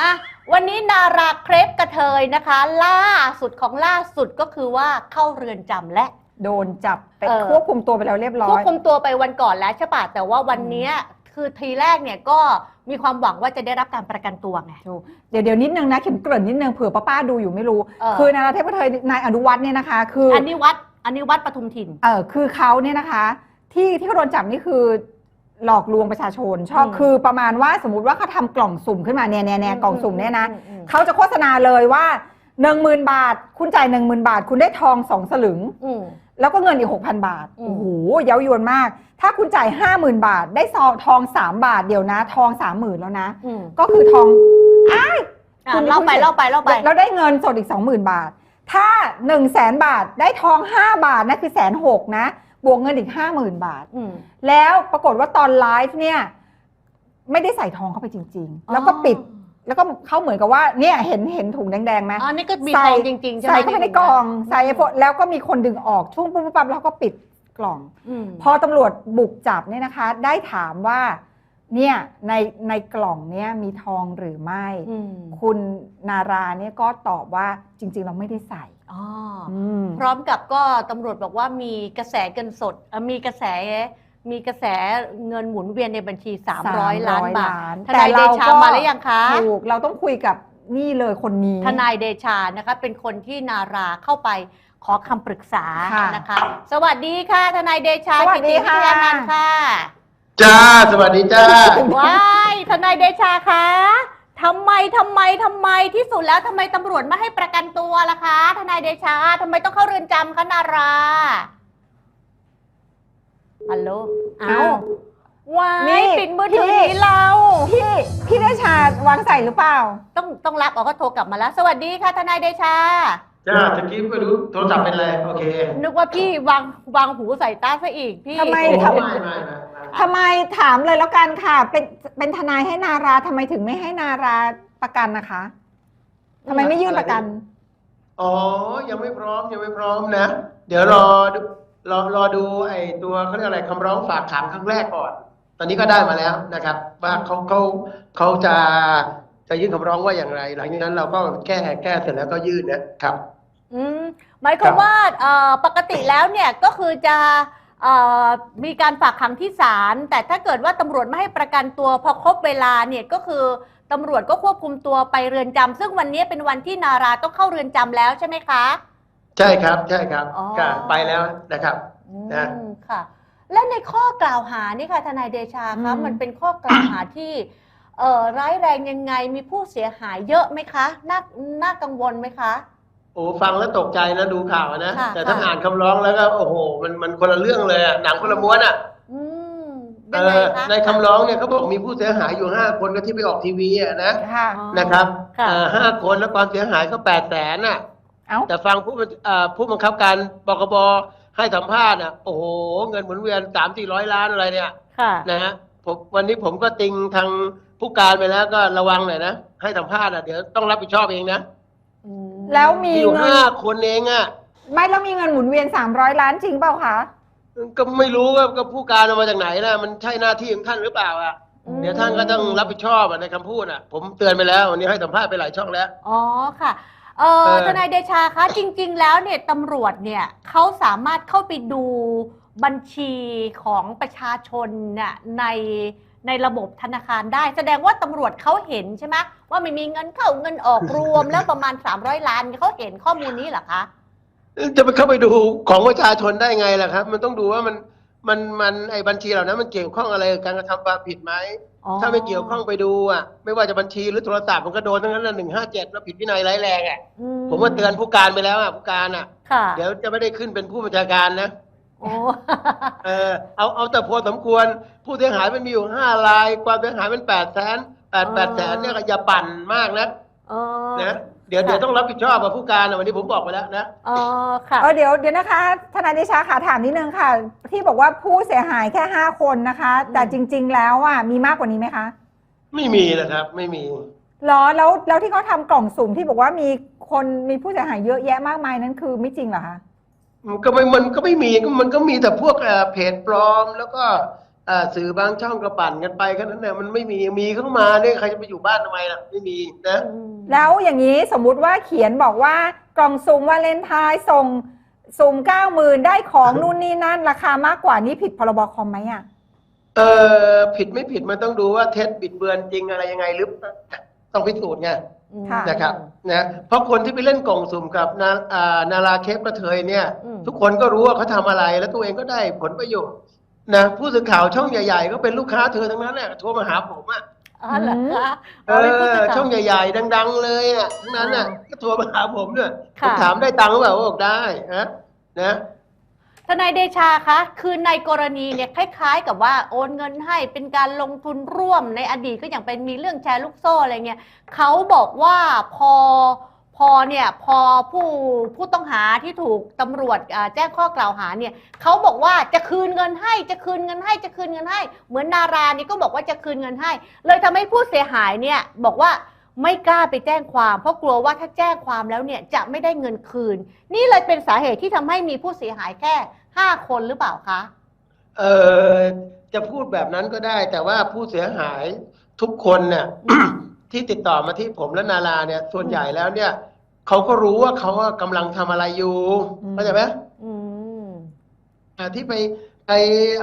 อะวันนี้นาราเครปกระเทยนะคะ ล่าสุดของล่าสุดก็คือว่าเข้าเรือนจำและ โดนจับไปเออ ควบคุมตัวไปแล้วเรียบร้อควบย คุมตัวไปวันก่อนแล้วใช่ปะแต่ว่าวันเนี้ยคือทีแรกเนี่ยก็มีความหวังว่าจะได้รับการประกันตัวไงถูกเดี๋ยวเดี๋ยวนิดนึงนะเข็มเกริ่นนิดนึงเผื่อป้าป้าๆดูอยู่ไม่รู้เออคือนาราเทพเทยนายอนุวัฒน์เนี่ยนะคะ คืออันนี้วัดอันนี้วัดปทุมถิ่น เออคือเขาเนี่ยนะคะ ที่ที่เขาโดนจับนี่คือ หลอกลวงประชาชนชอบอืมคือประมาณว่าสมมติว่าเขาทำกล่องสุ่มขึ้นมาเนี่ยเนี่ยเนี่ยกล่องสุ่มเนี่ยนะอืมอืม เขาจะโฆษณาเลยว่าหนึ่งหมื่นบาท คุณจ่ายหนึ่งหมื่นบาท คุณได้ทองสองสลึง อืม แล้วก็เงินอีก 6,000 บาท อืม โอ้โหเย้ายวนมาก ถ้าคุณจ่าย 50,000 บาท ได้ซองทอง 3 บาทเดี๋ยวนะ ทอง 30,000 แล้วนะ อืมก็คือทอง อะคุณเล่าไปคุณ เล่าไปเล่าไป แล้วได้เงินสดอีก 20,000 บาท ถ้า 1 0 0 0 0แบาทได้ทอง 5 บาทนะคือแสนหกนะ บวกเงินอีก50,000บาท อืม แล้วปรากฏว่าตอนไลฟ์เนี่ย ไม่ได้ใส่ทองเข้าไปจริง ๆ แล้วก็ปิดแล้วก็เขาเหมือนกับว่าเนี่ยเห็นเห็นถุงแดงๆไหมอ๋อนี่ก็มีใส่ทองจริงๆใช่ไหมใส่เข้าไปในกล่องใส่พวกแล้วก็มีคนดึงออกช่วงปุ๊บปั๊บแล้วก็ปิดกล่อง อืมพอตำรวจบุกจับเนี่ยนะคะ ได้ถามว่าเนี่ยในในกล่องเนี่ยมีทองหรือไม่อืมคุณนาราเนี่ยก็ตอบว่าจริง ๆ เราไม่ได้ใส่อ๋ออืม พร้อมกับก็ตำรวจบอกว่ามีกระแสเงินสดเอ่อมีกระแสมีกระแสเงินหมุนเวียนในบัญชี 300 ล้านบาททนายเดชามาหรือยังคะถูกเราต้องคุยกับนี่เลยคนนี้ทนายเดชานะคะเป็นคนที่นาราเข้าไปขอคำปรึกษาค่ะนะคะ สวัสดีค่ะ ทนายเดชาสวัสดีกิติวิค่ะทยานันท์ค่ะ จ้า สวัสดีจ้าว้ายทนายเดชาคะ ทำไมทำไมทำไมที่สุดแล้วทำไมตำรวจไม่ให้ประกันตัวล่ะคะทนายเดชาทำไมต้องเข้าเรือนจำคะนาราฮัลโหลเอ้าว้ายนี่ปิดมือถือพี่หนีเรา พี่พี่ได้ชาวางใส่หรือเปล่า ต้องต้องรับเอาก็โทรกลับมาแล้ว สวัสดีค่ะทนายเดชา จ้าตะกี้ไม่รู้โทรศัพท์เป็นอะไรโอเคนึกว่าพี่วางวางหูใส่ตาซะอีกพี่ทำไมโอ้ทำ ไม่ไม่ไม่ไม่ทำไมถามเลยแล้วกันค่ะ เป็นเป็นทนายให้นาราทำไมถึงไม่ให้นาราประกันนะคะทำไมไม่ยื่นประกัน อ๋อ ยังไม่พร้อมยังไม่พร้อมนะ เดี๋ยวรอดูรอรอดูไอ้ตัวเขาเรียกอะไรคำร้องฝากขังครั้งแรกก่อน ตอนนี้ก็ได้มาแล้วนะครับ ว่าเขาเขาเขาจะจะยื่นคำร้องว่าอย่างไร หลังจากนั้นเราก็แก้แก้เสร็จแล้วก็ยื่นนะครับ อืมหมายความว่าเอ่อปกติแล้วเนี่ยก็คือจะเอ่อมีการฝากขังที่ศาลแต่ถ้าเกิดว่าตำรวจไม่ให้ประกันตัวพอครบเวลาเนี่ยก็คือตำรวจก็ควบคุมตัวไปเรือนจำซึ่งวันนี้เป็นวันที่นาราต้องเข้าเรือนจำแล้วใช่ไหมคะ ใช่ครับใช่ครับอ๋อก็ไปแล้วนะครับ อืนะมค่ะ และในข้อกล่าวหานี่ค่ะทนายเดชาคะอืม มันเป็นข้อกล่าวหาที่เอ่อร้ายแรงยังไงมีผู้เสียหายเยอะไหมคะน่าน่ากังวลไหมคะ โอ้ฟังแล้วตกใจนะดูข่าวนะ ค่ะแต่ถ้าค่ะ อ่านคำร้องแล้วก็โอ้โห มันมันคนละเรื่องเลยอะหนังคนละม้วนอะอืมเอยังไงอคะในคำร้องเนี่ยเขาบอกมีผู้เสียหายอยู่ห้าคนก็ที่ไปออกทีวีอะนะค่ะ อ๋อ นะครับค่ะ เอ่อห้าคนแล้วความเสียหายก็แปดแสนอะ เอ้า แต่ฟังผู้บัญเอ่อผู้บังคับการบกบให้สัมภาษณ์อะโอ้โห เงินหมุนเวียนสามสี่ร้อยล้านอะไรเนี่ยค่ะ นะฮะผมวันนี้ผมก็ติงทางผู้การไปแล้วก็ระวังหน่อยนะให้สัมภาษณ์อะเดี๋ยวต้องรับผิดชอบเองนะอืม แล้วมีมีอยู่เงินห้าคนเองอะ ไม่แล้วมีเงินหมุนเวียน 300 ล้านจริงเปล่าคะ ก็ไม่รู้ว่าก็ผู้การเอามาจากไหนนะมันใช่หน้าที่ของท่านหรือเปล่าอะ อืม เดี๋ยวท่านก็ต้องรับผิดชอบอะในคำพูดอะ ผมเตือนไปแล้ววันนี้ให้สัมภาษณ์ไปหลายช่องแล้ว อ๋อค่ะเออเออ ทนายเดชาคะจริง ๆ แล้วเนี่ยตำรวจเนี่ยเขาสามารถเข้าไปดูบัญชีของประชาชนเนี่ยใน ในระบบธนาคารได้ แสดงว่าตำรวจเขาเห็นใช่ไหมว่ามันมีเงินเข้าเงินออกรวมแล้วประมาณ 300 ล้านเขาเห็นข้อมูลนี้เหรอคะจะไปเข้าไปดูของประชาชนได้ไงล่ะครับ มันต้องดูว่ามันมันมันไอ้บัญชีเหล่านั้นมันเกี่ยวข้องอะไรกับการกระทำความผิดไหมอ๋อถ้าไม่เกี่ยวข้องไปดูอะไม่ว่าจะบัญชีหรือโทรศัพท์มันก็โดนทั้งนั้นละหนึ่งห้าเจ็ดแล้วผิดวินัยร้ายแรงอะอืผมว่าเตือนผู้การไปแล้วอะผู้การอะค่ะ เดี๋ยวจะไม่ได้ขึ้นเป็นผู้บัญชาการนะ โอ้เออเอาเอาแต่พอสมควร ผู้เสียหายมันมีอยู่ห้าราย ความเสียหายเป็นแปดแสนแปดแปดแสนเนี่ยก็อย่าปั่นมากนะเออนะเดี๋ยวเดี๋ยวต้องรับผิดชอบกับผู้การอะวันนี้ผมบอกไปแล้วนะเออค่ะเออเดี๋ยวเดี๋ยวนะคะทนายเดชาค่ะถามนิดนึงค่ะ ที่บอกว่าผู้เสียหายแค่5คนนะคะ แต่จริง ๆ แล้วอะมีมากกว่านี้ไหมคะ ไม่มีนะครับ ไม่มีเหรอแล้วแล้วที่เขาทำกล่องสุ่มที่บอกว่ามีคนมีผู้เสียหายเยอะแยะมากมายนั้นคือไม่จริงเหรอคะ มันก็ไม่มันก็ไม่มีมันก็มีแต่พวกเอ่อเพจปลอม แล้วก็เอ่อสื่อบางช่องก็ปั่นกันไปแค่นั้นแหละมันไม่มีมีเข้ามาเนี่ยใครจะไปอยู่บ้านทำไมล่ะไม่มีนะ แล้วอย่างนี้สมมุติว่าเขียนบอกว่ากล่องสุ่มวาเลนไทน์ส่งสุ่มเก้าหมื่นได้ของนู่นนี่นั่น ราคามากกว่านี้ผิดพรบคอมไหมอะเออผิดไม่ผิดมันต้องดูว่าเท็จบิดเบือนจริงอะไรยังไงหรือ ต้องพิสูจน์ไงค่ะนะครับนะเพราะคนที่ไปเล่นกล่องสุ่มกับนาอ่านาราเคปกระเทยเนี่ย อืม ทุกคนก็รู้ว่าเขาทำอะไร แล้วตัวเองก็ได้ผลประโยชน์นะผู้สื่อข่าวช่องใหญ่ๆ ก็เป็นลูกค้าเธอทั้งนั้นแหละโทรมาหาผมอะอ๋อเหรอคะเอป็นผู้อสื่ข่าวช่องใหญ่ๆ ดัง ๆ เลยอะทั้งนั้นอะอ๋อก็โทรมาหาผมด้วยผค่ะ มถามได้ตังค์หรือเปล่าบอกได้นะนะ ทนายเดชาคะคือในกรณีเนี่ยคล้ายๆ กับว่าโอนเงินให้เป็นการลงทุนร่วมในอดีตก็อย่างเป็นมีเรื่องแชร์ลูกโซ่อะไรเงี้ยเขาบอกว่าพอพอเนี่ยพอผู้ผู้ต้องหาที่ถูกตำรวจแจ้งข้อกล่าวหาเนี่ยเขาบอกว่าจะคืนเงินให้จะคืนเงินให้จะคืนเงินให้ เหมือนนารานี่ก็บอกว่าจะคืนเงินให้ เลยทำให้ผู้เสียหายเนี่ยบอกว่า ไม่กล้าไปแจ้งความ เพราะกลัวว่าถ้าแจ้งความแล้วเนี่ยจะไม่ได้เงินคืน นี่เลยเป็นสาเหตุที่ทำให้มีผู้เสียหายแค่ห้าคนหรือเปล่าคะ เออจะพูดแบบนั้นก็ได้ แต่ว่าผู้เสียหายทุกคนเนี่ย ที่ติดต่อมาที่ผมและนาราเนี่ย ส่วนใหญ่แล้วเนี่ยเขาก็รู้ว่าเขากำลังทำอะไรอยู่อืม เข้าใจไหมอืม อ่าที่ไปไป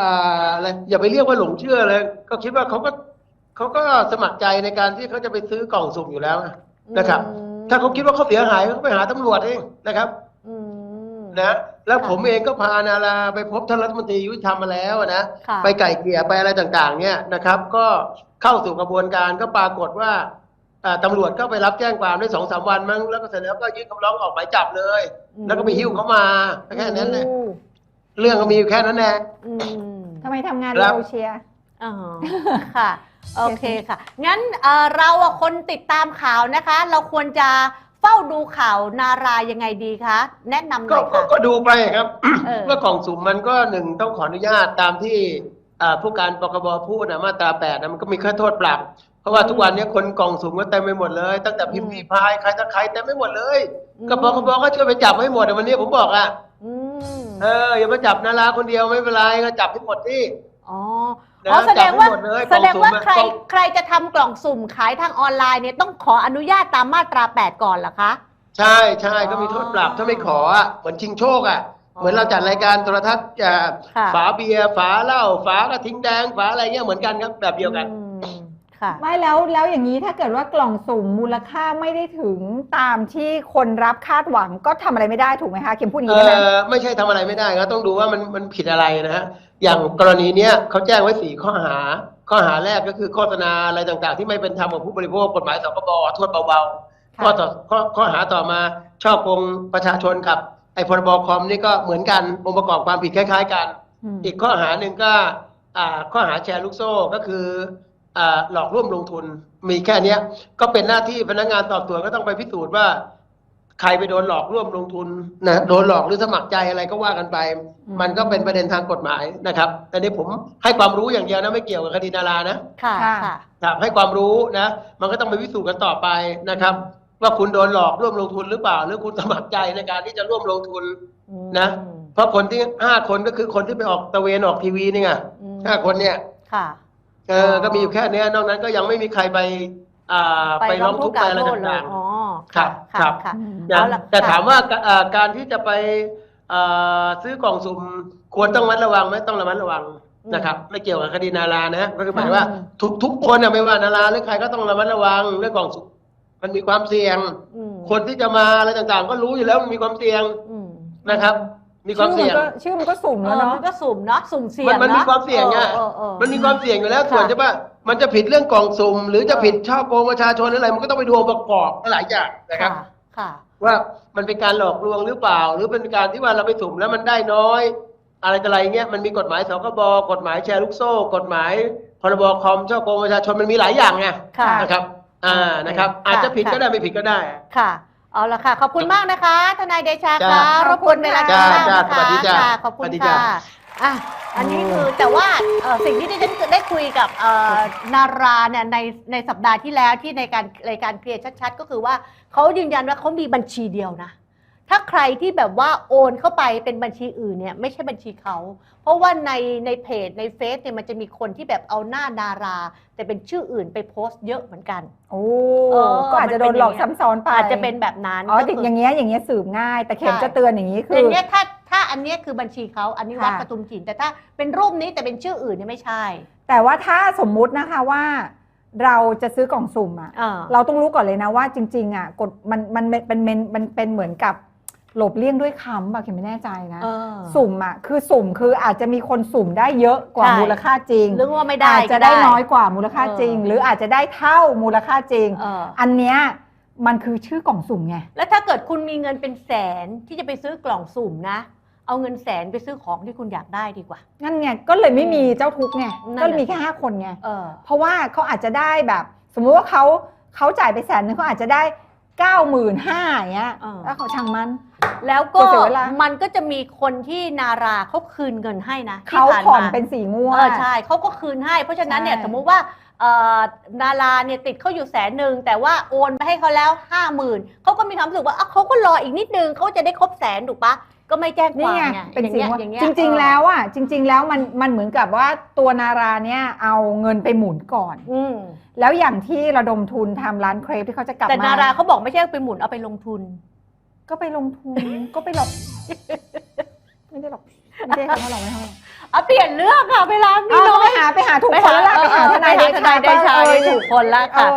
อ่าอะไรอย่าไปเรียกว่าหลงเชื่อเลย ก็คิดว่าเขาก็ เขาก็สมัครใจในการที่เขาจะไปซื้อกล่องสุ่มอยู่แล้วนะนะครับถ้าเขาคิดว่าเขาเสียหายเขาก็ไปหาตำรวจเองนะครับ อืม นะแล้วค่ะผมเองก็พานาราไปพบท่านรัฐมนตรียุติธรรมมาแล้วนะค่ะไปไก่เกลี่ยไปอะไรต่างๆ เนี่ยนะครับ ก็เข้าสู่กระบวนการก็ปรากฏว่าอ่าตำรวจก็ไปรับแจ้งความได้สองสามวันมั้งแล้วก็เสร็จแล้วก็ยื่นคำร้องออกหมายจับเลยแล้วก็ไปหิ้วเขามาแค่นั้นแหละอืมเรื่องก็มีอยู่แค่นั้นแหละ อืมทำไมทำงานครับ เร็วเชียร์ อ๋อ ค่ะ โอเคค่ะ งั้นเอ่อเราอะคนติดตามข่าวนะคะ เราควรจะเฝ้าดูข่าวนารายังไงดีคะ แนะนำหก็น่อยก็ค่ะ ก็ดูไปครับ เออว่ากล่องสุ่มมันก็หนึ่งต้องขออนุญาตตามที่อ่าผู้การปคบพูดนะมาตราแปดนะมันก็มีค่าโทษปรับ เพราะว่าทุกวันนี้คนกล่องสุ่มก็เต็มไปหมดเลย ตั้งแต่พิมพ์รีพายใครตะใครเต็มไปหมดเลยก็ปคบก็ช่วยไปจับให้หมดอะวันนี้ผมบอกอะอืม เอออย่ามาจับนาราคนเดียวไม่เป็นไรก็จับให้หมดที่ อ๋อนะอ๋อแสดงว่าจับให้หมดเลยแสดงว่าล่องสุ่มอะใครกล่องใครจะทำกล่องสุ่มขายทางออนไลน์เนี่ยต้องขออนุญาตตามมาตรา 8 ก่อนเหรอคะ ใช่ใช่อ๋อก็มีโทษปรับถ้าไม่ขออะเหมือนชิงโชคอะอ๋อเหมือนเราจัดรายการโทรทัศน์อ่าค่ะ ฝาเบียร์ฝาเหล้าฝากระทิงแดงฝาอะไรเงี้ยเหมือนกันครับแบบเดียวกัน อืม ค่ะไม่แล้วแล้วอย่างนี้ถ้าเกิดว่ากล่องสุ่มมูลค่าไม่ได้ถึงตามที่คนรับคาดหวังก็ทำอะไรไม่ได้ถูกไหมคะเข็มพูดอย่างเอนี้ได้ไหมอไม่ใช่ทำอะไรไม่ได้ก็ต้องดูว่ามันมันผิดอะไรนะฮะอย่างกรณีเนี้ยเขาแจ้งไว้สี่ข้อหา ข้อหาแรกก็คือโฆษณาอะไรต่างๆ ที่ไม่เป็นธรรมกับผู้บริโภคกฎหมายสคบโทษเบาๆค่ะข้อต่อข้อข้อหาต่อมาช่อโกงประชาชนครับไอ้พรบคอมนี่ก็เหมือนกันองค์ประกอบความผิดคล้ายๆกันอืมอีกข้อหาหนึ่งก็อ่าข้อหาแชร์ลูกโซ่ก็คืออ่า หลอกร่วมลงทุนมีแค่เนี้ย ก็เป็นหน้าที่พนักงานสอบสวนก็ต้องไปพิสูจน์ว่า ใครไปโดนหลอกร่วมลงทุนนะโดนหลอกหรือสมัครใจอะไรก็ว่ากันไปอืมมันก็เป็นประเด็นทางกฎหมายนะครับแต่นี้ผมให้ความรู้อย่างเดียวนะไม่เกี่ยวกับคดีดารานะค่ะค่ะค่ะครับให้ความรู้นะ มันก็ต้องไปพิสูจน์กันต่อไปนะครับ ว่าคุณโดนหลอกร่วมลงทุนหรือเปล่า หรือคุณสมัครใจในการที่จะร่วมลงทุนนะเพราะคนที่ห้าคนก็คือคนที่ไปออกตะเวนออกทีวีนี่ไงอืมห้าคนเนี่ยค่ะ เออก็มีอยู่แค่เนี้ยนอกนั้นก็ยังไม่มีใครไปอ่าไปร้องทุกข์ไปอะไรโทษเลยต่างอ๋อครับค่ะครับค่ะอืมๆนะเอาล่ะแต่ค่ะถามว่าอ่าการที่จะไปอ่าซื้อกล่องสุ่มควรต้องระมัดระวังไหมต้องระมัดระวังนะครับไม่เกี่ยวกับคดีนารานะก็คือหมายว่าทุกทุกคนนะไม่ว่านาราหรือใครก็ต้องระมัดระวังเรื่องกล่องสุ่มมันมีความเสี่ยงอืมคนที่จะมาอะไรต่างๆ ก็รู้อยู่แล้วมันมีความเสี่ยงอืมนะครับ มีความเสี่ยง ชื่อมันก็ชื่อมันก็สุ่มเอแล้วอเนาะมันก็สุ่มเนาะสุ่มเสี่ยงมันมันมีเอะความเสี่ยงไงเออเออเออมันมีความเสี่ยงอยู่แล้วค่ะส่วนจะว่ามันจะผิดเรื่องกล่องสุ่มหรือจะผิดช่อโกงประชาชนหรืออะไร มันก็ต้องไปดูองค์ประกอบหลายอย่างนะครับค่ะค่ะว่ามันเป็นการหลอกลวงหรือเปล่า หรือเป็นการที่ว่าเราไปสุ่มแล้วมันได้น้อย อะไรต่ออะไรเงี้ยมันมีกฎหมายสคบกฎหมายแชร์ลูกโซ่ กฎหมายพรบคอมช่อโกงประชาชนมันมีหลายอย่างไงค่ะนะครับ อ่านะครับค่ะอาจจะผิดก็ได้ไม่ผิดก็ได้ค่ะ เอาละค่ะ ขอบคุณมากนะคะ ทนายเดชาจ้าค่ะรบกวนเวลาจ้ากินข้าวจ้านะคะสวัสดีจ้าค่ะขอบคุสวัณสดีจ้าค่ะอะอันนี้คือแต่ว่าเอ่อสิ่งที่ดิฉันได้คุยกับเอ่อนาราเนี่ยในในสัปดาห์ที่แล้วที่ในการรายการเคลียร์ชัด ๆ ก็คือว่าเขายืนยันว่าเขามีบัญชีเดียวนะ ถ้าใครที่แบบว่าโอนเข้าไปเป็นบัญชีอื่นเนี่ยไม่ใช่บัญชีเขา เพราะว่าในในเพจในเฟซเนี่ยมันจะมีคนที่แบบเอาหน้าดารา แต่เป็นชื่ออื่นไปโพสต์เยอะเหมือนกัน โอ้เออก็อาจจะโดนหลอกซ้ำซ้อนไปอาจจะเป็นแบบนั้นอ๋อก็ติดคือย่างเงี้ยอย่างเงี้ยสืบง่าย แต่เข็มใช่จะเตือนอย่างนี้คืออย่างเงี้ยถ้าถ้าอันเนี้ยคือบัญชีเขาอันนี้วัดค่ะปทุมจินแต่ถ้าเป็นรูปนี้แต่เป็นชื่ออื่นเนี่ยไม่ใช่ แต่ว่าถ้าสมมุตินะคะว่าเราจะซื้อกล่องสุ่มอะเออเราต้องรู้ก่อนเลยนะว่าจริง ๆ อะกฎมันมันเป็นเป็นมันเป็นเหมือนกับ หลบเลี่ยงด้วยคำป่ะเข็มไม่แน่ใจนะ เออ สุ่มอะคือสุ่มคืออาจจะมีคนสุ่มได้เยอะกว่าใช่ มูลค่าจริง หรือว่าไม่ได้อาจจะก็ ได้น้อยกว่ามูลค่าจริงเออหรืออาจจะได้เท่ามูลค่าจริง เอออันเนี้ยมันคือชื่อกล่องสุ่มไง แล้วถ้าเกิดคุณมีเงินเป็นแสนที่จะไปซื้อกล่องสุ่มนะ เอาเงินแสนไปซื้อของที่คุณอยากได้ดีกว่า นั่นไงก็เลยไม่มีเจ้าทุกข์ไงนั่นก็น่ะมีแค่ห้าคนไงเออ เพราะว่าเขาอาจจะได้แบบ สมมุติว่าเขาเขาจ่ายไปแสนนึงเขาอาจจะได้ เก้าหมื่นห้าอย่างเงี้ยเออ แล้วเขาช่างมัน แล้วก็เสียเวลามันก็จะมีคนที่นาราเขาคืนเงินให้นะที่เขาผ่านผ่อนมาเป็นสีม่วงเออใช่เขาก็คืนให้ เพราะฉะนั้นเนี่ยใช่ สมมุติว่าเอ่อ นาราเนี่ยติดเขาอยู่แสนหนึ่งแต่ว่าโอนไปให้เขาแล้วห้าหมื่นเขาก็มีความรู้สึกว่าอะเขาก็รออีกนิดนึงเขาจะได้ครบแสนถูกปะก็ไม่แจ้งคนี่วามไงไงเป็นอย่างสีเงี้ยม่วงอย่างเงี้ยจริงๆเออแล้วอะจริง ๆ แล้วมันมันเหมือนกับว่าตัวนาราเนี่ยเอาเงินไปหมุนก่อนอืมแล้วอย่างที่ระดมทุนทำร้านเครปที่เขาจะกลับแต่มานาราเขาบอกไม่ใช่ไปหมุนเอาไปลงทุน ก็ไปลงทุนก็ไปหลอกไม่ได้หรอกไม่ได้เขาหรอกไม่เขาหรอก เอาเปลี่ยนเรื่องค่ะเวลามีเอาน้อไปยหาไปหาถูกคนแล้วล่ะไปหาทนายไปหาทนายเดชาเออได้ถูกคนละค่ะ